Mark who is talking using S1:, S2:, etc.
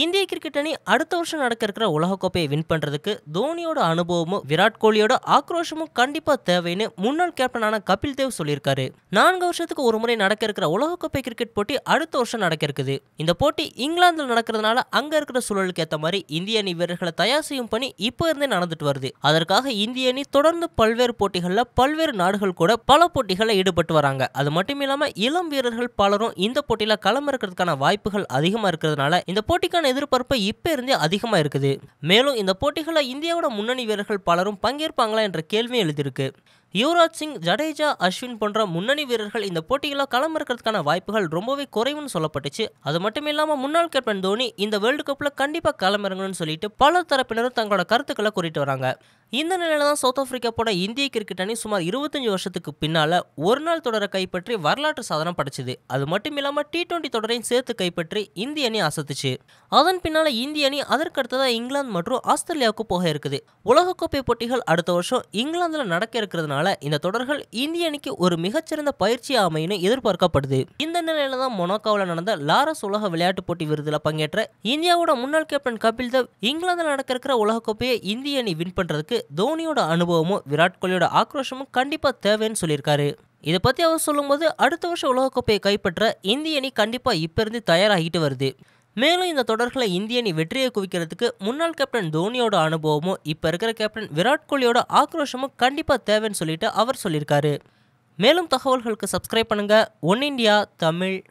S1: இந்திய கிரிக்கெட் அணி அடுத்த வருஷம் நடக்க இருக்கிற உலகக்கோப்பையை வின் பண்றதுக்கு தோனியோட அனுபவமும் விராட் கோலியோட ஆக்ரோஷமும் கண்டிப்பா தேவைன்னு முன்னாள் கேப்டனான கபில் தேவ் சொல்லியிருக்காரு. நான்கு வருஷத்துக்கு ஒரு முறை நடக்க இருக்கிற உலகக்கோப்பை கிரிக்கெட் போட்டி அடுத்த வருஷம் நடக்க இருக்குது இந்த போட்டி இங்கிலாந்துல நடக்கிறதுனால அங்க இருக்கிற சூழலுக்கு ஏத்த மாதிரி இந்திய அணி வீரர்களை தயார் செய்யும் பணி இப்போ இருந்தே நடந்துட்டு வருது. அதற்காக இந்திய அணி தொடர்ந்து பல்வேறு போட்டிகள்ல பல்வேறு நாடுகள் கூட பல போட்டிகளில் ஈடுபட்டு வராங்க. அது மட்டும் இல்லாம இளம் வீரர்கள் பலரும் இந்த போட்டியில களமிறக்கிறதுக்கான வாய்ப்புகள் அதிகமா இருக்கிறதுனால இந்த போட்டிக்கான எதிர்பார்ப்பு இப்போ இருந்தே அதிகமாக இருக்குது மேலும் இந்த போட்டிகளில் இந்தியாவோட முன்னணி வீரர்கள் பலரும் பங்கேற்பாங்களா என்ற கேள்வியும் எழுதியிருக்கு யுவராஜ் சிங் ஜடேஜா அஸ்வின் போன்ற முன்னணி வீரர்கள் இந்த போட்டிகளில் களமிறக்கிறதுக்கான வாய்ப்புகள் ரொம்பவே குறைவுன்னு சொல்லப்பட்டுச்சு. அது மட்டும் இல்லாமல் முன்னாள் கேப்டன் தோனி இந்த வேர்ல்டு கப்பில் கண்டிப்பாக களமிறங்கணும்னு சொல்லிட்டு பல தரப்பினரும் தங்களோட கருத்துக்களை கூறிட்டு வராங்க. இந்த நிலையில தான் சவுத் ஆப்பிரிக்கா போட இந்திய கிரிக்கெட் அணி சுமார் இருபத்தஞ்சு வருஷத்துக்கு பின்னால ஒரு நாள் தொடரை கைப்பற்றி வரலாற்று சாதனம் படைச்சது. அது மட்டும் இல்லாம டி டுவெண்ட்டி தொடரையும் சேர்த்து கைப்பற்றி இந்திய அணி அசத்துச்சு. அதன் பின்னால இந்திய அணி அதற்கடுத்ததாக இங்கிலாந்து மற்றும் ஆஸ்திரேலியாவுக்கு போக இருக்குது. உலகக்கோப்பை போட்டிகள் அடுத்த வருஷம் இங்கிலாந்துல நடக்க இருக்கிறதுனால இந்த தொடர்கள் இந்திய அணிக்கு ஒரு மிகச்சிறந்த பயிற்சி அமைன்னு எதிர்பார்க்கப்படுது. இந்த நிலையில தான் மொனாக்காவில் நடந்த லாரஸ் உலக விளையாட்டு போட்டி விருதுல பங்கேற்ற இந்தியாவோட முன்னாள் கேப்டன் கபில் தேவ் இங்கிலாந்துல நடக்க இருக்கிற உலகக்கோப்பையை இந்திய அணி வின் பண்றதுக்கு தோனியோட அனுபவமும் விராட் கோலியோட ஆக்ரோஷமும் கண்டிப்பாக தேவைன்னு சொல்லியிருக்காரு. இதை பற்றி அவர் சொல்லும்போது அடுத்த வருஷம் உலகக்கோப்பையை கைப்பற்ற இந்திய அணி கண்டிப்பாக இப்ப இருந்து தயாராகிட்டு வருது. மேலும் இந்த தொடர்களை இந்திய அணி வெற்றியை குவிக்கிறதுக்கு முன்னாள் கேப்டன் தோனியோட அனுபவமும் இப்போ இருக்கிற கேப்டன் விராட் கோலியோட ஆக்ரோஷமும் கண்டிப்பாக தேவைன்னு சொல்லிட்டு அவர் சொல்லியிருக்காரு. மேலும் தகவல்களுக்கு சப்ஸ்கிரைப் பண்ணுங்க. One India Tamil.